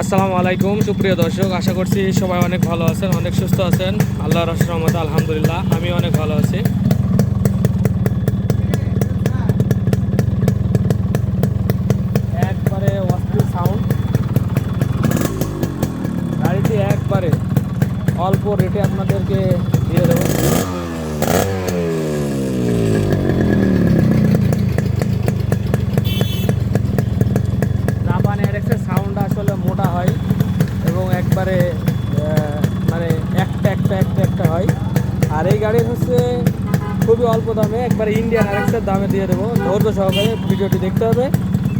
আসসালামু আলাইকুম, সুপ্রিয় দর্শক, আশা করছি সবাই অনেক ভালো আছেন, অনেক সুস্থ আছেন। আল্লাহর রহমতে আলহামদুলিল্লাহ, আমি অনেক ভালো আছি। একবারে সাউন্ড গাড়িটি একবারে অল্প রেটে আপনাদেরকে দিয়ে দেবো জাপান এয়ারএক্সের সাউন্ড আসলে মোটা হয় এবং একবারে আহ, মানে একটা একটা একটা একটা হয় আর এই গাড়ির হচ্ছে খুবই অল্প দামে, একবার ইন্ডিয়ান এয়ারএক্সের দামে দিয়ে দেবো। ধৈর্য সহকারে ভিডিওটি দেখতে হবে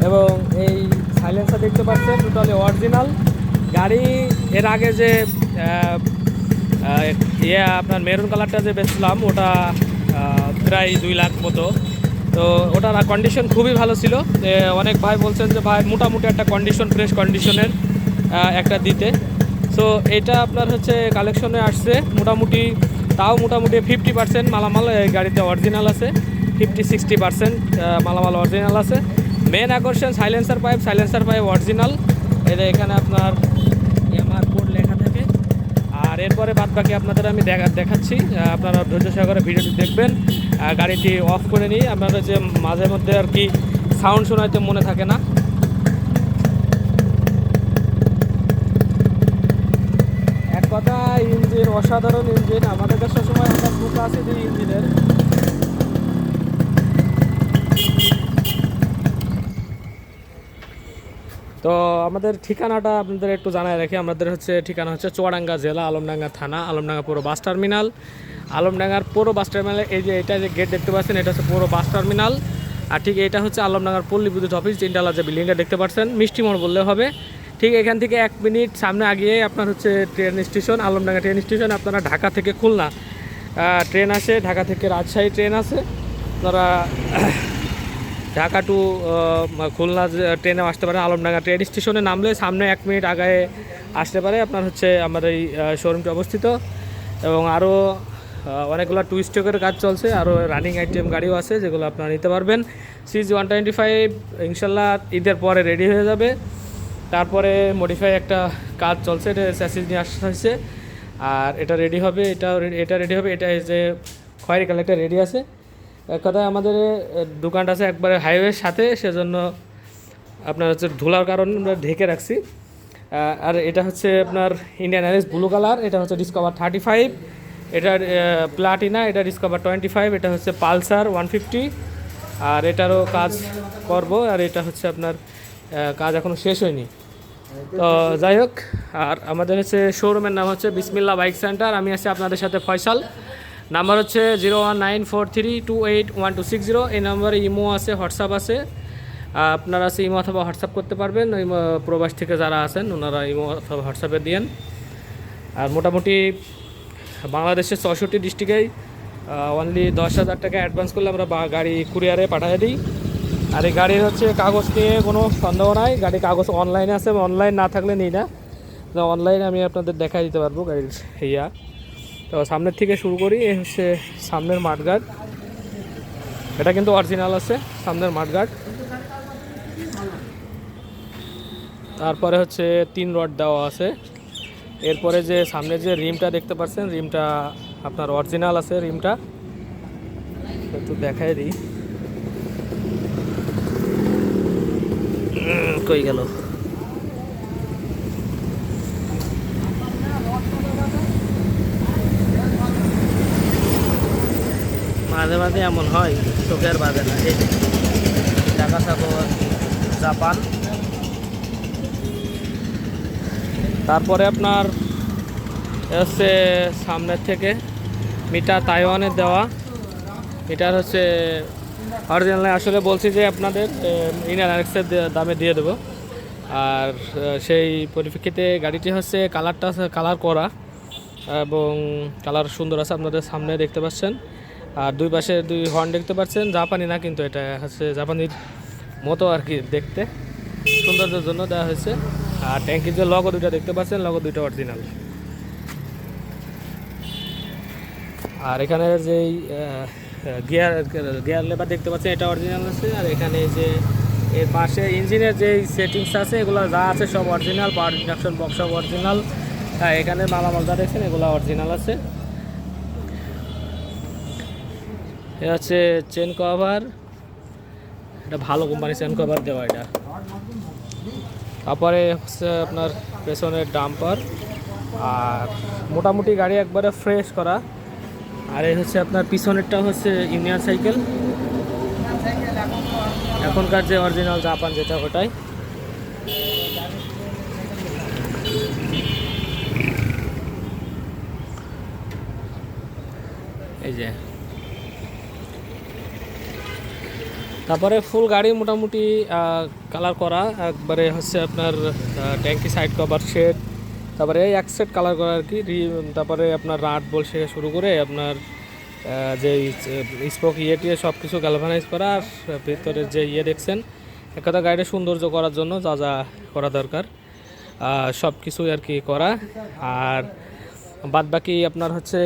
এবং এই সাইলেন্সার দেখতে পাচ্ছেন টোটালি অরিজিনাল গাড়ি এর আগে যে ইয়ে আপনার মেরুন কালারটা যে বেচলাম, ওটা প্রায় দুই লাখ মতো। তো ওটার কন্ডিশন খুবই ভালো ছিল। অনেক ভাই বলছেন যে, ভাই, মোটামুটি একটা কন্ডিশন ফ্রেশ কন্ডিশনের একটা দিতে। সো এটা আপনার হচ্ছে কালেকশনে আসছে। মোটামুটি তাও মোটামুটি ফিফটি পার্সেন্ট মালামাল, এই গাড়িতে অরিজিনাল আছে ফিফটি সিক্সটি পার্সেন্ট মালামাল অরিজিনাল আছে। মেন আকর্ষণ silencer pipe silencer pipe original এটা এখানে আপনার এমআর কোড লেখা থাকে। আর এরপরে বাদ বাকি আপনাদের আমি দেখা দেখাচ্ছি। আপনারা ধৈর্য সহকারে ভিডিওটি দেখবেন। গাড়িটি অফ করে নিই। আপনাদের যে মাঝে মধ্যে আর কি সাউন্ড শোনাইতে মনে থাকে না এক কথা ইঞ্জিন অসাধারণ ইঞ্জিন। আমাদের কাছে সবসময় আমরা বুক আছে যে ইঞ্জিনের। তো আমাদের ঠিকানাটা আপনাদের একটু জানাই রাখি। আমাদের হচ্ছে ঠিকানা হচ্ছে চুয়াডাঙ্গা জেলা, আলমডাঙ্গা থানা, আলমডাঙ্গা পুরো বাস টার্মিনাল। আলমডাঙ্গার পুরো বাস টার্মিনালে এই যে এটা যে গেট দেখতে পাচ্ছেন, এটা হচ্ছে পুরো বাস টার্মিনাল। আর ঠিক এটা হচ্ছে আলমডাঙ্গার পল্লী বিদ্যুৎ অফিস তিনতলা যে বিল্ডিংটা দেখতে পাচ্ছেন মিষ্টিমোড় বললে হবে। ঠিক এখান থেকে এক মিনিট সামনে আগিয়ে আপনার হচ্ছে train station, Alamdanga train station, আপনারা ঢাকা থেকে খুলনা। ট্রেন আসে ঢাকা থেকে রাজশাহী ট্রেন আছে। আপনারা ঢাকা টু খুলনা ট্রেনে আসতে পারেন, আলমডাঙ্গা ট্রেন স্টেশনে নামলে সামনে এক মিনিট আগায় আসতে পারে আপনার হচ্ছে আমার এই শোরুমটি অবস্থিত। এবং আরও অনেকগুলো টু স্টকের কাজ চলছে আরও রানিং আইটেম গাড়িও আছে, যেগুলো আপনারা নিতে পারবেন। সিজ ওয়ান টোয়েন্টি ফাইভ ইনশাল্লাহ ঈদের পরে রেডি হয়ে যাবে। তারপরে মডিফাই একটা কাজ চলছে, এটা স্যাসিস নিয়ে আসতে হয়েছে। আর এটা রেডি হবে এটাও রে- এটা রেডি হবে, এটা যে খয়েরি কালারটা রেডি আছে। এক কথায় আমাদের দোকানটা আছে একবারে হাইওয়ের সাথে, সেজন্য আপনার হচ্ছে ধুলার কারণে আমরা ঢেকে রাখছি। আর এটা হচ্ছে আপনার ইন্ডিয়ান এয়ারলাইন্স ব্লু কালার এটা হচ্ছে ডিসকভার থার্টি ফাইভ এটা প্লাটিনা এটা ডিসকভার টোয়েন্টি ফাইভ এটা হচ্ছে পালসার ওয়ান ফিফটি আর এটারও কাজ করব, আর এটা হচ্ছে আপনার কাজ এখনও শেষ হয়নি। তো যাই হোক, আর আমাদের হচ্ছে শোরুমের নাম হচ্ছে বিসমিল্লা বাইক সেন্টার। আমি আছি আপনাদের সাথে ফয়সাল। নাম্বার হচ্ছে zero one nine four three two eight one two six zero. এই নাম্বারে ইমো আছে, হোয়াটসঅ্যাপ আছে। আপনারা আছে ইমো অথবা হোয়াটসঅ্যাপ করতে পারবেন। ওই প্রবাস থেকে যারা আছেন, ওনারা ইমো অথবা হোয়াটসঅ্যাপে দিয়েন। আর মোটামুটি বাংলাদেশের চৌষট্টি ডিস্ট্রিক্টেই অনলি দশ হাজার টাকা অ্যাডভান্স করলে আমরা গাড়ি কুরিয়ারে পাঠিয়ে দিই। আর এই গাড়ির হচ্ছে কাগজ নিয়ে কোনো সন্দেহ নাই। গাড়ির কাগজ অনলাইনে আছে অনলাইন না থাকলে নিই না। অনলাইনে আমি আপনাদের দেখাই দিতে পারব গাড়ির ইয়া। তো সামনের থেকে শুরু করি, এই হচ্ছে সামনের মাঠগার্ড এটা কিন্তু অরিজিনাল আছে, সামনের মাঠগার্ড তারপরে হচ্ছে তিন রড দেওয়া আছে। এরপরে যে সামনে যে রিমটা দেখতে পাচ্ছেন, রিমটা আপনার অরিজিনাল আছে রিমটা। একটু দেখাই দিই। কই গেল? মাঝে মাঝে এমন হয়, চোখের বাজে না। এই ঢাকা সাগর জাপান। তারপরে আপনার হচ্ছে সামনের থেকে, মিটার তাইওয়ানের দেওয়া। মিটার হচ্ছে অরিজিনাল আসলে বলছি যে আপনাদের ইন্ডিয়ান আরেক্সের দামে দিয়ে দেবো। আর সেই পরিপ্রেক্ষিতে গাড়িটি হচ্ছে কালারটা কালার করা এবং কালার সুন্দর আছে আপনাদের সামনে দেখতে পাচ্ছেন। আর দুই পাশে দুই হর্ন দেখতে পাচ্ছেন, জাপানি না কিন্তু এটা হচ্ছে জাপানির মতো আর কি দেখতে। সৌন্দর্যের জন্য দেওয়া হয়েছে। আর ট্যাঙ্কির যে লগো দুইটা দেখতে পাচ্ছেন লগো দুইটা অরিজিনাল আর এখানে যেই গিয়ার গিয়ার লেবার দেখতে পাচ্ছেন, এটা অরিজিনাল আছে। আর এখানে যে, এর পাশে ইঞ্জিনের যে সেটিংস আছে, এগুলো যা আছে সব অরিজিনাল পাওয়ার ইন্ডাকশন বক্স সব অরিজিনাল হ্যাঁ এখানে মালামাল যা দেখছেন, এগুলো অরিজিনাল আছে। এ হচ্ছে চেন কভার এটা ভালো কোম্পানি চেন কভার দেওয়া এটা। তারপরে হচ্ছে আপনার পেছনের ডাম্পার আর মোটামুটি গাড়ি একবারে ফ্রেশ করা। আর এই হচ্ছে আপনার পিছনেরটা হচ্ছে ইউনিয়ন সাইকেল। এখনকার যে অরিজিনাল জাপান যেটা ওটাই। এই যে। তারপরে ফুল গাড়ি মোটামুটি কালার করা, একবারে হচ্ছে আপনার ট্যাঙ্কি সাইড কভার শেড তারপরে এই এক সেট কালার করা আর কি তারপরে আপনার রাট বল শুরু করে আপনার যে স্পোক ইয়ে টিয়ে সব কিছু গ্যালভানাইজ করা আর ভিতরের যে ইয়ে দেখছেন, এক কথা গাড়িটা সৌন্দর্য করার জন্য যা যা করা দরকার সব কিছুই আর কি করা। আর বাদ বাকি আপনার হচ্ছে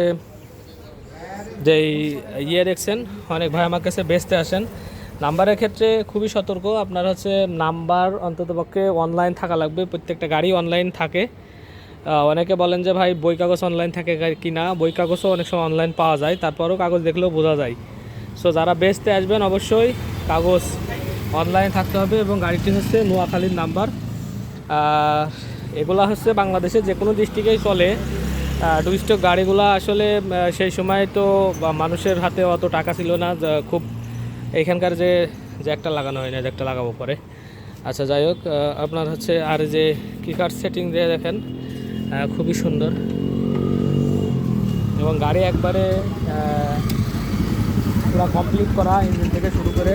যেই ইয়ে দেখছেন, অনেক ভাই আমার কাছে বেচতে আসেন। নাম্বারের ক্ষেত্রে খুবই সতর্ক, আপনার হচ্ছে নাম্বার অন্ততপক্ষে অনলাইন থাকা লাগবে, প্রত্যেকটা গাড়ি অনলাইন থাকে। অনেকে বলেন যে ভাই, বই কাগজ অনলাইন থাকে কি না বই কাগজও অনেক সময় অনলাইন পাওয়া যায়। তারপরেও কাগজ দেখলেও বোঝা যায়। সো যারা বেচতে আসবেন, অবশ্যই কাগজ অনলাইন থাকতে হবে এবং গাড়িটি হচ্ছে নোয়াখালীর নাম্বার এগুলা হচ্ছে বাংলাদেশে যে কোনো ডিস্ট্রিক্টেই চলে টুরিস্টক গাড়িগুলো আসলে সেই সময় তো মানুষের হাতে অত টাকা ছিল না। খুব এখানকার যে যে একটা লাগানো হয় না, যে একটা লাগাবো পরে। আচ্ছা যাই হোক আপনার হচ্ছে আর যে কিকার সেটিং দিয়ে দেখেন। খুবই সুন্দর। এবং গাড়ি একবারে পুরো কমপ্লিট করা ইঞ্জিন থেকে শুরু করে।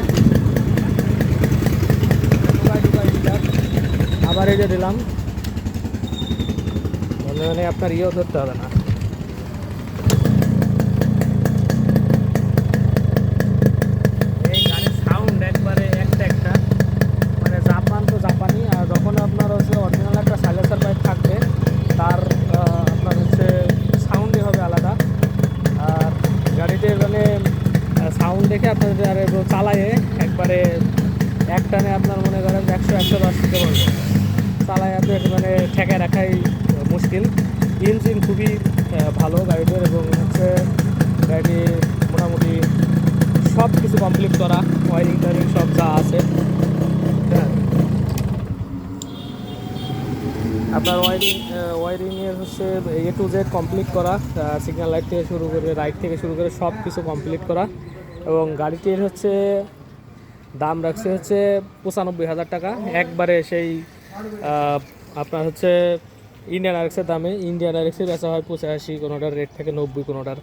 আবার এই যে দিলাম। মনে মনে আপনার ইয়েও ধরতে হবে না এই গাড়ির সাউন্ড একবারে একটা একটা মানে জাপান তো জাপানি আর যখন আপনার হচ্ছে অরিজিনাল একটা সাইলেন্সার পাইপ থাকবে তার আহ, আপনার হচ্ছে সাউন্ডই হবে আলাদা আর গাড়িটির মানে দেখে আপনার আর চালায়ে একবারে এক টানে আপনার মনে করেন একশো একশো দশ দিতে পারবেন চালায় আপনার মানে ঠেকায় রাখাই মুশকিল। ইঞ্জিন খুবই ভালো গাড়িটির এবং হচ্ছে গাড়িটি মোটামুটি সব কিছু কমপ্লিট করা ওয়ারিং টারিং সব যা আছে। হ্যাঁ। আপনার ওয়ারিং ওয়ারিংয়ের হচ্ছে এ টু জেড কমপ্লিট করা সিগন্যাল লাইট থেকে শুরু করে রাইট থেকে শুরু করে সব কিছু কমপ্লিট করা। এবং গাড়িটির হচ্ছে দাম রাখছে হচ্ছে পঁচানব্বই হাজার টাকা। একবারে সেই আপনার হচ্ছে ইন্ডিয়ান আরেক্সের দামে। ইন্ডিয়ান আরেক্সের বেচা হয় পঁচাশি, কোনোটার রেট থাকে নব্বই, কোনোটার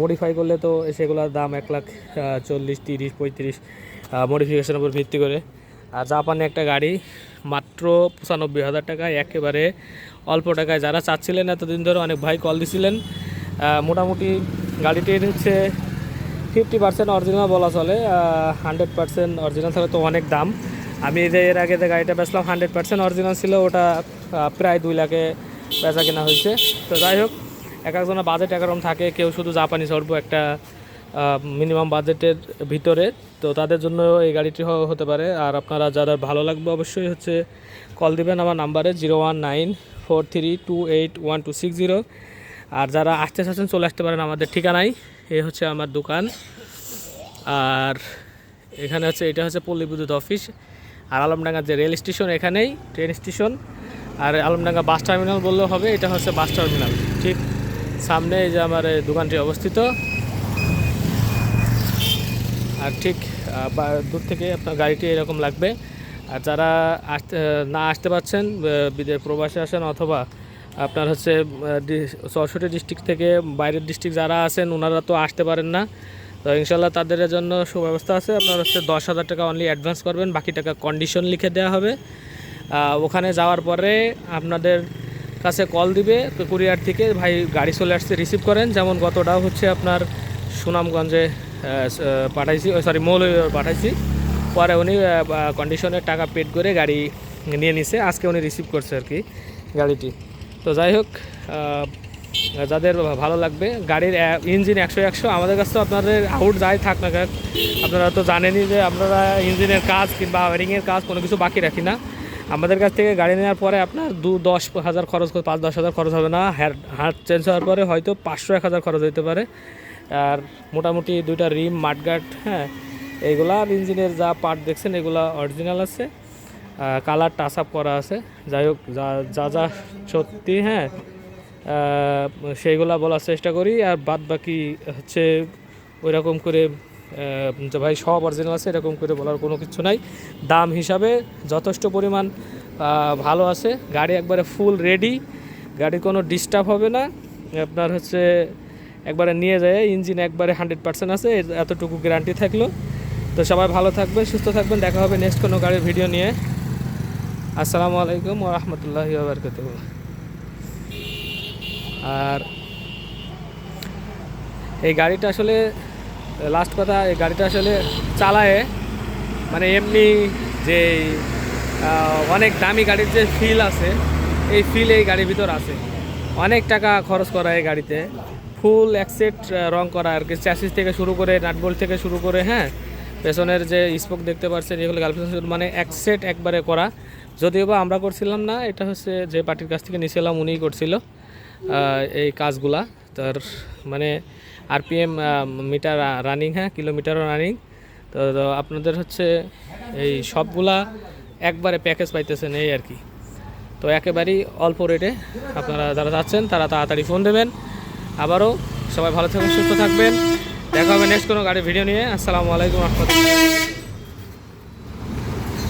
মডিফাই করলে তো সেগুলোর দাম এক লাখ চল্লিশ, তিরিশ, পঁয়ত্রিশ মডিফিকেশনের উপর ভিত্তি করে। আর জাপানে একটা গাড়ি, মাত্র পঁচানব্বই হাজার টাকায় একেবারে অল্প টাকায়। যারা চাচ্ছিলেন এতদিন ধরে, অনেক ভাই কল দিছিলেন। মোটামুটি গাড়িটির হচ্ছে ফিফটি পার্সেন্ট অরিজিনাল বলা চলে হান্ড্রেড পার্সেন্ট অরিজিনাল থাকলে তো অনেক দাম। আমি যে এর আগে যে গাড়িটা বেচলাম হান্ড্রেড পার্সেন্ট অরিজিনাল ছিল, ওটা প্রায় দুই লাখে বেচা কেনা হয়েছে। তো যাই হোক, এক একজনের বাজেট একরকম থাকে, কেউ শুধু জাপানি চড়বো একটা মিনিমাম বাজেটের ভিতরে। তো তাদের জন্য এই গাড়িটি হতে পারে। আর আপনারা যারা ভালো লাগবে অবশ্যই হচ্ছে কল দিবেন আমার নাম্বারে zero one nine four three two eight one two six zero আর যারা আসতে চাচ্ছেন, চলে আসতে পারেন আমাদের ঠিকানায়। এই হচ্ছে আমার দোকান। আর এখানে হচ্ছে, এটা হচ্ছে পল্লী বিদ্যুৎ অফিস। আর আলমডাঙ্গা যে রেল স্টেশন এখানেই, ট্রেন স্টেশন। আর আলমডাঙ্গা বাস টার্মিনাল বললেও হবে, এটা হচ্ছে বাস টার্মিনাল। ঠিক সামনে এই যে আমার দোকানটি অবস্থিত। আর ঠিক দূর থেকে আপনার গাড়িটি এরকম লাগবে। আর যারা আসতে, না আসতে পারছেন বিদেশ প্রবাসে আসেন অথবা আপনার হচ্ছে চৌষট্টি ডিস্ট্রিক্ট থেকে বাইরের ডিস্ট্রিক্ট যারা আছেন ওনারা তো আসতে পারেন না। তো ইনশাল্লাহ তাদের জন্য সুব্যবস্থা আছে। আপনার হচ্ছে দশ হাজার টাকা অনলি অ্যাডভান্স করবেন, বাকি টাকা কন্ডিশন লিখে দেওয়া হবে। ওখানে যাওয়ার পরে আপনাদের কাছে কল দিবে কুরিয়ার থেকে ভাই গাড়ি চলে আসছে রিসিভ করেন। যেমন গতটাও হচ্ছে আপনার সুনামগঞ্জে পাঠাইছি সরি মৌল পাঠাইছি। পরে উনি কন্ডিশনের টাকা পেড করে গাড়ি নিয়ে নিছে। আজকে উনি রিসিভ করছে আর কি গাড়িটি। তো যাই হোক যাদের ভালো লাগবে, গাড়ির ইঞ্জিন একশো একশো, আমাদের কাছে তো আপনাদের আউট যাই থাক না কেন, আপনারা তো জানেনই যে আপনারা ইঞ্জিনের কাজ কিংবা ওয়ারিংয়ের কাজ কোনো কিছু বাকি রাখি না। আমাদের কাছ থেকে গাড়ি নেওয়ার পরে আপনার দু দশ হাজার খরচ পাঁচ দশ হাজার খরচ হবে না হ্যার হাত চেঞ্জ হওয়ার পরে হয়তো পাঁচশো এক হাজার খরচ হতে পারে। আর মোটামুটি দুইটা রিম মাঠগাট হ্যাঁ এইগুলা আর ইঞ্জিনের যা পার্ট দেখছেন, এগুলা অরিজিনাল আছে। কালার টাচ আপ করা আছে। যাই হোক, যা যা যা সত্যি হ্যাঁ সেইগুলা বলার চেষ্টা করি। আর বাদ বাকি হচ্ছে ওই রকম করে যে ভাই সব অরিজিনাল আছে, এরকম করে বলার কোনো কিছু নাই। দাম হিসাবে যথেষ্ট পরিমাণ ভালো আছে। গাড়ি একবারে ফুল রেডি গাড়ির কোনো ডিস্টার্ব হবে না। আপনার হচ্ছে একবারে নিয়ে যায় ইঞ্জিন একবারে হান্ড্রেড পার্সেন্ট আছে, এতটুকু গ্যারান্টি থাকল। তো সবাই ভালো থাকবেন, সুস্থ থাকবেন। দেখা হবে নেক্সট কোনো গাড়ির ভিডিও নিয়ে। আসসালামু আলাইকুম রহমতুল্লাহি বারকাতুহ। আর এই গাড়িটা আসলে লাস্ট কথা, এই গাড়িটা আসলে চালায় মানে এমনি যে অনেক দামি গাড়ির যে ফিল আছে, এই ফিল এই গাড়ির ভিতর আছে। অনেক টাকা খরচ করা এই গাড়িতে। ফুল একসেট রং করা, আর কি চ্যাসিস থেকে শুরু করে নাটবোল্ট থেকে শুরু করে হ্যাঁ? পেছনের যে স্পোক দেখতে পাচ্ছেন, এগুলো গার্লফ্রেন্ড মানে এক সেট একবারে করা। যদিও বা আমরা করছিলাম না, এটা হচ্ছে যে পার্টির কাছ থেকে নিয়েছিলাম উনিই করছিল এই কাজগুলা। তার মানে আরপিএম মিটার রানিং হ্যাঁ কিলোমিটারও রানিং তো আপনাদের হচ্ছে এই সবগুলা একবারে প্যাকেজ পাইতেছেন এই আর কি। তো একেবারেই অল্প রেটে আপনারা যারা যাচ্ছেন, তারা তাড়াতাড়ি ফোন দেবেন। আবারও সবাই ভালো থাকবেন সুস্থ থাকবেন। দেখা হবে নেক্সট কোনো গাড়ির ভিডিও নিয়ে। আসসালামু আলাইকুম, রহমতুল্লাহ।